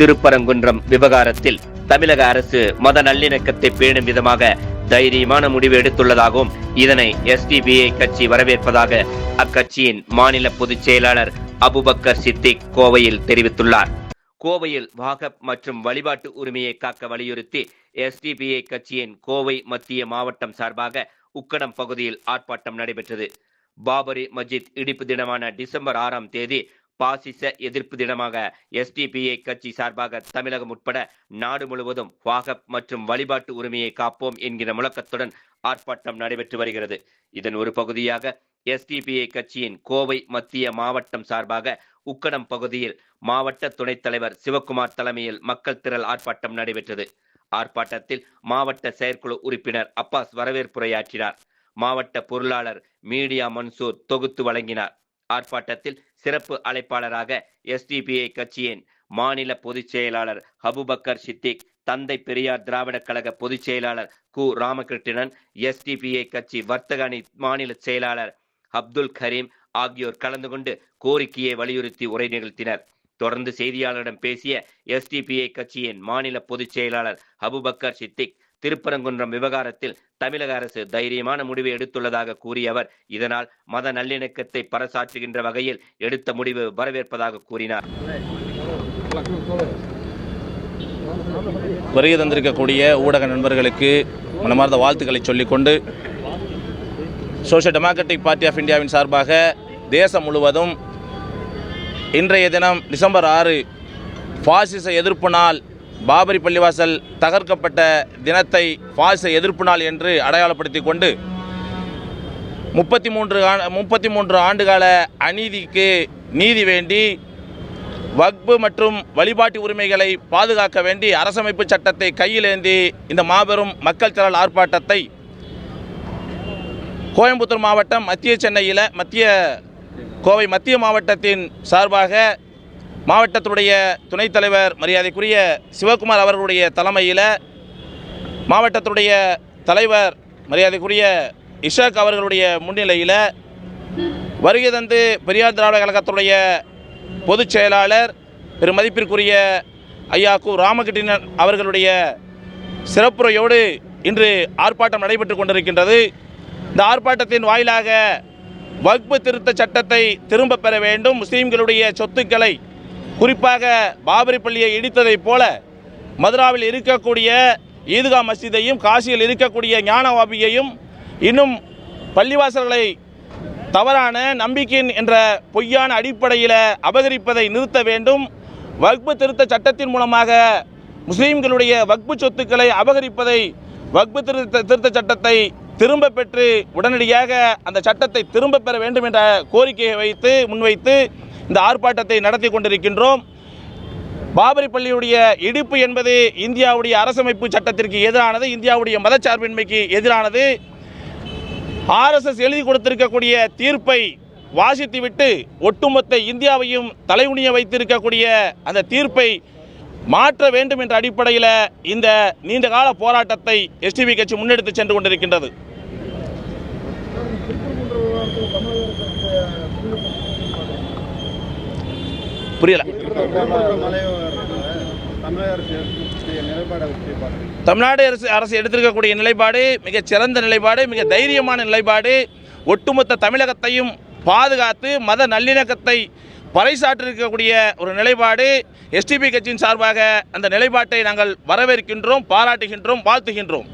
திருப்பரங்குன்றம் விவகாரத்தில் தமிழக அரசு மத நல்லிணக்கத்தை பேணும் விதமாக தைரியமான முடிவு எடுத்துள்ளதாகவும் இதனை எஸ்டிபிஐ கட்சி வரவேற்பதாக அக்கட்சியின் மாநில பொதுச் செயலாளர் அபுபக்கர் சித்திக் கோவையில் தெரிவித்துள்ளார். கோவையில் வாகப் மற்றும் வழிபாட்டு உரிமையை காக்க வலியுறுத்தி எஸ்டிபிஐ கட்சியின் கோவை மத்திய மாவட்டம் சார்பாக உக்கடம் பகுதியில் ஆர்ப்பாட்டம் நடைபெற்றது. பாபரி மஸ்ஜித் இடிப்பு தினமான டிசம்பர் ஆறாம் தேதி பாசிச எதிர்ப்பு தினமாக எஸ்டிபிஐ கட்சி சார்பாக தமிழகம் உட்பட நாடு முழுவதும் வாகப் மற்றும் வழிபாட்டு உரிமையை காப்போம் என்கிற முழக்கத்துடன் ஆர்ப்பாட்டம் நடைபெற்று வருகிறது. இதன் ஒரு பகுதியாக எஸ்டிபிஐ கட்சியின் கோவை மத்திய மாவட்டம் சார்பாக உக்கடம் பகுதியில் மாவட்ட துணைத் தலைவர் சிவக்குமார் தலைமையில் மக்கள் திரள் ஆர்ப்பாட்டம் நடைபெற்றது. ஆர்ப்பாட்டத்தில் மாவட்ட செயற்குழு உறுப்பினர் அப்பாஸ் வரவேற்புரையாற்றினார். மாவட்ட பொருளாளர் மீடியா மன்சூர் தொகுத்து வழங்கினார். ஆர்ப்பாட்டத்தில் சிறப்பு அழைப்பாளராக எஸ்டிபிஐ கட்சியின் மாநில பொதுச் செயலாளர் அபுபக்கர் சித்திக் தந்தை பெரியார் திராவிடக் கழக பொதுச் செயலாளர் கு. ராமகிருஷ்ணன் எஸ்டிபிஐ கட்சி வர்த்தக அணி மாநில செயலாளர் அப்துல் கரீம் ஆகியோர் கலந்து கொண்டு கோரிக்கையை வலியுறுத்தி உரை நிகழ்த்தினர். தொடர்ந்து செய்தியாளரிடம் பேசிய எஸ்டிபிஐ கட்சியின் மாநில பொதுச் செயலாளர் அபுபக்கர் சித்திக் திருப்பரங்குன்றம் விவகாரத்தில் தமிழக அரசு தைரியமான முடிவை எடுத்துள்ளதாக கூறிய அவர் இதனால் மத நல்லிணக்கத்தை பறைசாற்றுகின்ற வகையில் எடுத்த முடிவு வரவேற்பதாக கூறினார். வருகை தந்திருக்கக்கூடிய ஊடக நண்பர்களுக்கு மனமார்ந்த வாழ்த்துக்களை சொல்லிக்கொண்டு சோஷியல் டெமோக்ராட்டிக் பார்ட்டி ஆஃப் இந்தியாவின் சார்பாக தேசம் முழுவதும் இன்றைய தினம் டிசம்பர் ஆறு பாசிச எதிர்ப்பு நாள் பாபரி பள்ளிவாசல் தகர்க்கப்பட்ட தினத்தை பாசிச எதிர்ப்பு நாள் என்று அடையாளப்படுத்தி கொண்டு முப்பத்தி மூன்று முப்பத்தி மூன்று ஆண்டுகால அநீதிக்கு நீதி வேண்டி வக்பு மற்றும் வழிபாட்டு உரிமைகளை பாதுகாக்க வேண்டி அரசமைப்பு சட்டத்தை கையிலேந்தி இந்த மாபெரும் மக்கள் திரள் ஆர்ப்பாட்டத்தை கோயம்புத்தூர் மாவட்டம் மத்திய சென்னையில் மத்திய கோவை மத்திய மாவட்டத்தின் சார்பாக மாவட்டத்துடைய துணைத் தலைவர் மரியாதைக்குரிய சிவகுமார் அவர்களுடைய தலைமையில் மாவட்டத்துடைய தலைவர் மரியாதைக்குரிய இஷாக் அவர்களுடைய முன்னிலையில் வருகை தந்து பெரியார் திராவிட கழகத்துடைய பொதுச் செயலாளர் பெருமதிப்பிற்குரிய ஐயா கு ராமகிருஷ்ணன் அவர்களுடைய சிறப்புரையோடு இன்று ஆர்ப்பாட்டம் நடைபெற்று கொண்டிருக்கின்றது. இந்த ஆர்ப்பாட்டத்தின் வாயிலாக வக்பு திருத்த சட்டத்தை திரும்ப பெற வேண்டும். முஸ்லீம்களுடைய சொத்துக்களை குறிப்பாக பாபரி பள்ளியை இடித்ததைப் போல மதுராவில் இருக்கக்கூடிய ஈதுகா மஸ்ஜிதையும் காசியில் இருக்கக்கூடிய ஞானவாபியையும் இன்னும் பள்ளிவாசல்களை தவறான நம்பிக்கையின் என்ற பொய்யான அடிப்படையில் அபகரிப்பதை நிறுத்த வேண்டும். வக்பு திருத்த சட்டத்தின் மூலமாக முஸ்லீம்களுடைய வக்பு சொத்துக்களை அபகரிப்பதை வக்பு திருத்த திருத்த சட்டத்தை திரும்ப பெற்று உடனடியாக அந்த சட்டத்தை திரும்ப பெற வேண்டும் என்ற கோரிக்கையை வைத்து முன்வைத்து இந்த ஆர்ப்பாட்டத்தை நடத்தி கொண்டிருக்கின்றோம். பாபரி பள்ளியுடைய இடிப்பு என்பது இந்தியாவுடைய அரசமைப்பு சட்டத்திற்கு எதிரானது இந்தியாவுடைய மதச்சார்பின்மைக்கு எதிரானது. ஆர்எஸ்எஸ் எழுதி கொடுத்திருக்கக்கூடிய தீர்ப்பை வாசித்துவிட்டு ஒட்டுமொத்த இந்தியாவையும் தலைகுனிய வைத்திருக்கக்கூடிய அந்த தீர்ப்பை மாற்ற வேண்டும் என்ற அடிப்படையில் இந்த நீண்டகால போராட்டத்தை எஸ்டிபி கட்சி முன்னெடுத்து சென்று கொண்டிருக்கின்றது. புரியல. தமிழ்நாடு அரசு அரசு எடுத்திருக்கக்கூடிய நிலைப்பாடு மிகச் சிறந்த நிலைப்பாடு மிக தைரியமான நிலைப்பாடு. ஒட்டுமொத்த தமிழகத்தையும் பாதுகாத்து மத நல்லிணக்கத்தை பறைசாற்றிருக்கக்கூடிய ஒரு நிலைப்பாடு. எஸ்டிபி கட்சியின் சார்பாக அந்த நிலைப்பாட்டை நாங்கள் வரவேற்கின்றோம் பாராட்டுகின்றோம் வாழ்த்துகின்றோம்.